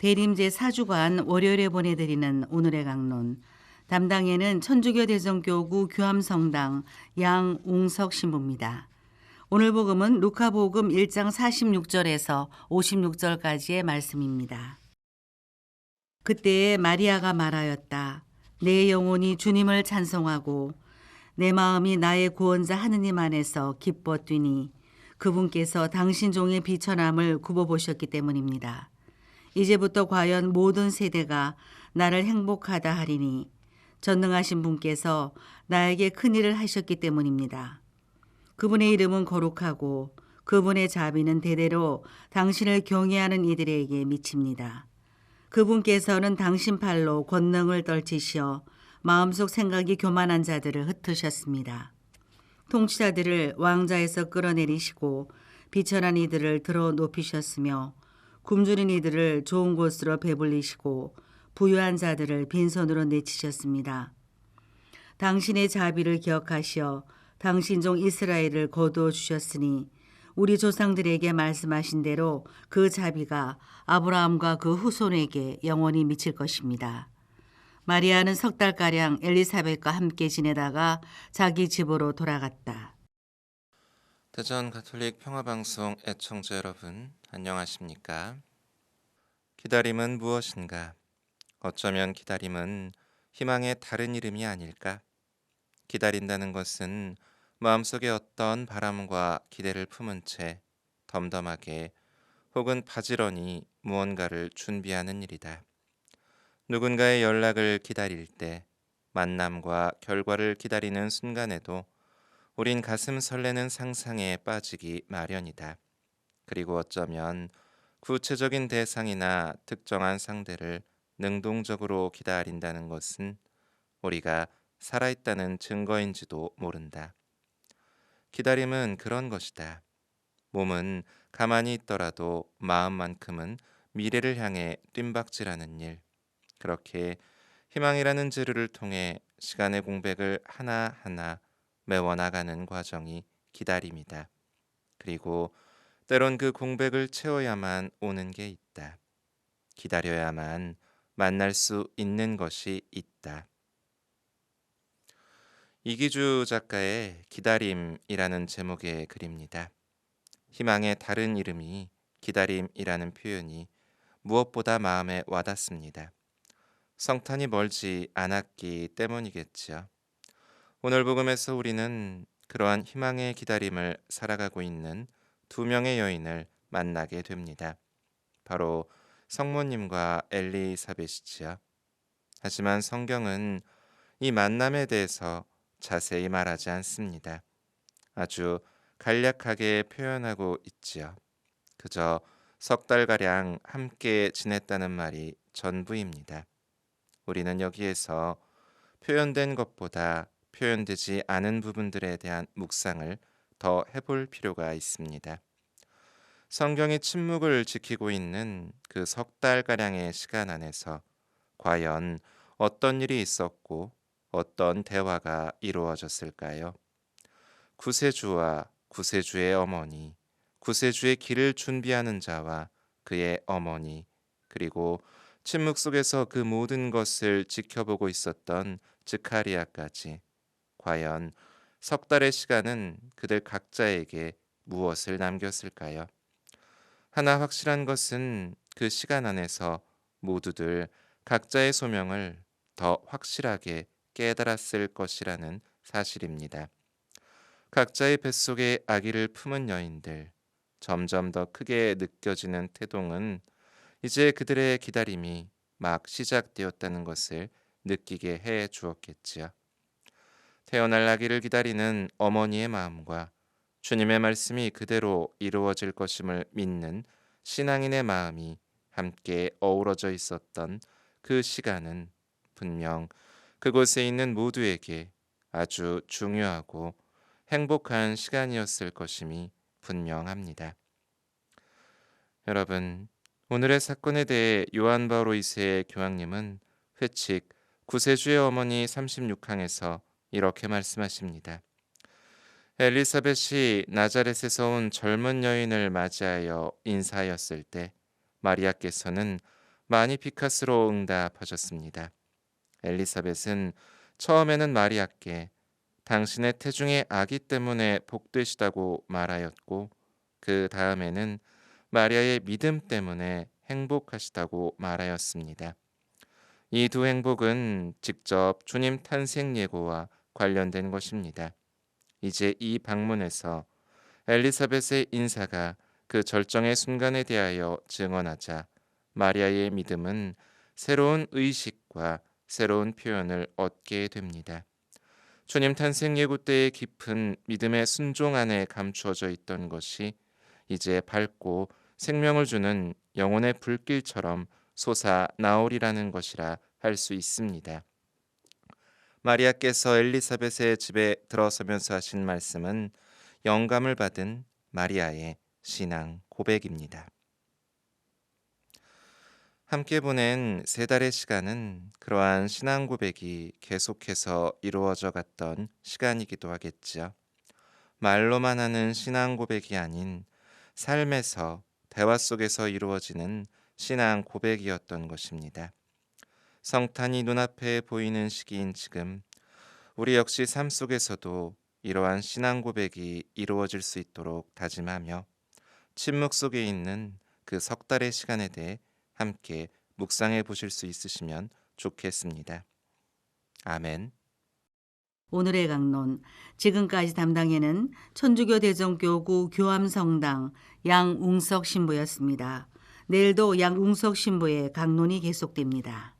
대림제 사주관 월요일에 보내드리는 오늘의 강론. 담당에는 천주교 대성교구 교암성당 양웅석 신부입니다. 오늘 복음은 루카복음 1장 46절에서 56절까지의 말씀입니다. 그때에 마리아가 말하였다. 내 영혼이 주님을 찬송하고 내 마음이 나의 구원자 하느님 안에서 기뻐 뛰니 그분께서 당신 종의 비천함을 굽어보셨기 때문입니다. 이제부터 과연 모든 세대가 나를 행복하다 하리니 전능하신 분께서 나에게 큰 일을 하셨기 때문입니다. 그분의 이름은 거룩하고 그분의 자비는 대대로 당신을 경외하는 이들에게 미칩니다. 그분께서는 당신 팔로 권능을 떨치시어 마음속 생각이 교만한 자들을 흩으셨습니다. 통치자들을 왕자에서 끌어내리시고 비천한 이들을 들어 높이셨으며 굶주린 이들을 좋은 곳으로 배불리시고 부유한 자들을 빈손으로 내치셨습니다. 당신의 자비를 기억하시어 당신 종 이스라엘을 거두어 주셨으니 우리 조상들에게 말씀하신 대로 그 자비가 아브라함과 그 후손에게 영원히 미칠 것입니다. 마리아는 석 달가량 엘리사벳과 함께 지내다가 자기 집으로 돌아갔다. 대전 가톨릭 평화방송 애청자 여러분, 안녕하십니까? 기다림은 무엇인가? 어쩌면 기다림은 희망의 다른 이름이 아닐까? 기다린다는 것은 마음속에 어떤 바람과 기대를 품은 채 덤덤하게 혹은 바지런히 무언가를 준비하는 일이다. 누군가의 연락을 기다릴 때 만남과 결과를 기다리는 순간에도 우린 가슴 설레는 상상에 빠지기 마련이다. 그리고 어쩌면 구체적인 대상이나 특정한 상대를 능동적으로 기다린다는 것은 우리가 살아있다는 증거인지도 모른다. 기다림은 그런 것이다. 몸은 가만히 있더라도 마음만큼은 미래를 향해 뜀박질하는 일. 그렇게 희망이라는 재료를 통해 시간의 공백을 하나하나 메워나가는 과정이 기다림이다. 그리고 때론 그 공백을 채워야만 오는 게 있다. 기다려야만 만날 수 있는 것이 있다. 이기주 작가의 기다림이라는 제목의 글입니다. 희망의 다른 이름이 기다림이라는 표현이 무엇보다 마음에 와닿습니다. 성탄이 멀지 않았기 때문이겠지요. 오늘 복음에서 우리는 그러한 희망의 기다림을 살아가고 있는 두 명의 여인을 만나게 됩니다. 바로 성모님과 엘리사벳이지요. 하지만 성경은 이 만남에 대해서 자세히 말하지 않습니다. 아주 간략하게 표현하고 있지요. 그저 석 달가량 함께 지냈다는 말이 전부입니다. 우리는 여기에서 표현된 것보다 표현되지 않은 부분들에 대한 묵상을 더 해볼 필요가 있습니다. 성경이 침묵을 지키고 있는 그 석 달가량의 시간 안에서 과연 어떤 일이 있었고 어떤 대화가 이루어졌을까요? 구세주와 구세주의 어머니, 구세주의 길을 준비하는 자와 그의 어머니, 그리고 침묵 속에서 그 모든 것을 지켜보고 있었던 즈카리아까지 과연 석 달의 시간은 그들 각자에게 무엇을 남겼을까요? 하나 확실한 것은 그 시간 안에서 모두들 각자의 소명을 더 확실하게 깨달았을 것이라는 사실입니다. 각자의 뱃속에 아기를 품은 여인들, 점점 더 크게 느껴지는 태동은 이제 그들의 기다림이 막 시작되었다는 것을 느끼게 해 주었겠지요. 태어날 아기를 기다리는 어머니의 마음과 주님의 말씀이 그대로 이루어질 것임을 믿는 신앙인의 마음이 함께 어우러져 있었던 그 시간은 분명 그곳에 있는 모두에게 아주 중요하고 행복한 시간이었을 것임이 분명합니다. 여러분, 오늘의 사건에 대해 요한 바오로 2세의 교황님은 회칙 구세주의 어머니 36항에서 이렇게 말씀하십니다. 엘리사벳이 나자렛에서 온 젊은 여인을 맞이하여 인사하였을 때 마리아께서는 마니피카스로 응답하셨습니다. 엘리사벳은 처음에는 마리아께 당신의 태중의 아기 때문에 복되시다고 말하였고 그 다음에는 마리아의 믿음 때문에 행복하시다고 말하였습니다. 이 두 행복은 직접 주님 탄생 예고와 관련된 것입니다. 이제 이 방문에서 엘리사벳의 인사가 그 절정의 순간에 대하여 증언하자 마리아의 믿음은 새로운 의식과 새로운 표현을 얻게 됩니다. 주님 탄생 예고 때의 깊은 믿음의 순종 안에 감추어져 있던 것이 이제 밝고 생명을 주는 영혼의 불길처럼 솟아 나오리라는 것이라 할 수 있습니다. 마리아께서 엘리사벳의 집에 들어서면서 하신 말씀은 영감을 받은 마리아의 신앙 고백입니다. 함께 보낸 세 달의 시간은 그러한 신앙 고백이 계속해서 이루어져 갔던 시간이기도 하겠죠. 말로만 하는 신앙 고백이 아닌 삶에서 대화 속에서 이루어지는 신앙 고백이었던 것입니다. 성탄이 눈앞에 보이는 시기인 지금 우리 역시 삶 속에서도 이러한 신앙 고백이 이루어질 수 있도록 다짐하며 침묵 속에 있는 그 석 달의 시간에 대해 함께 묵상해 보실 수 있으시면 좋겠습니다. 아멘. 오늘의 강론 지금까지 담당에는 천주교 대전교구 교암성당 양웅석 신부였습니다. 내일도 양웅석 신부의 강론이 계속됩니다.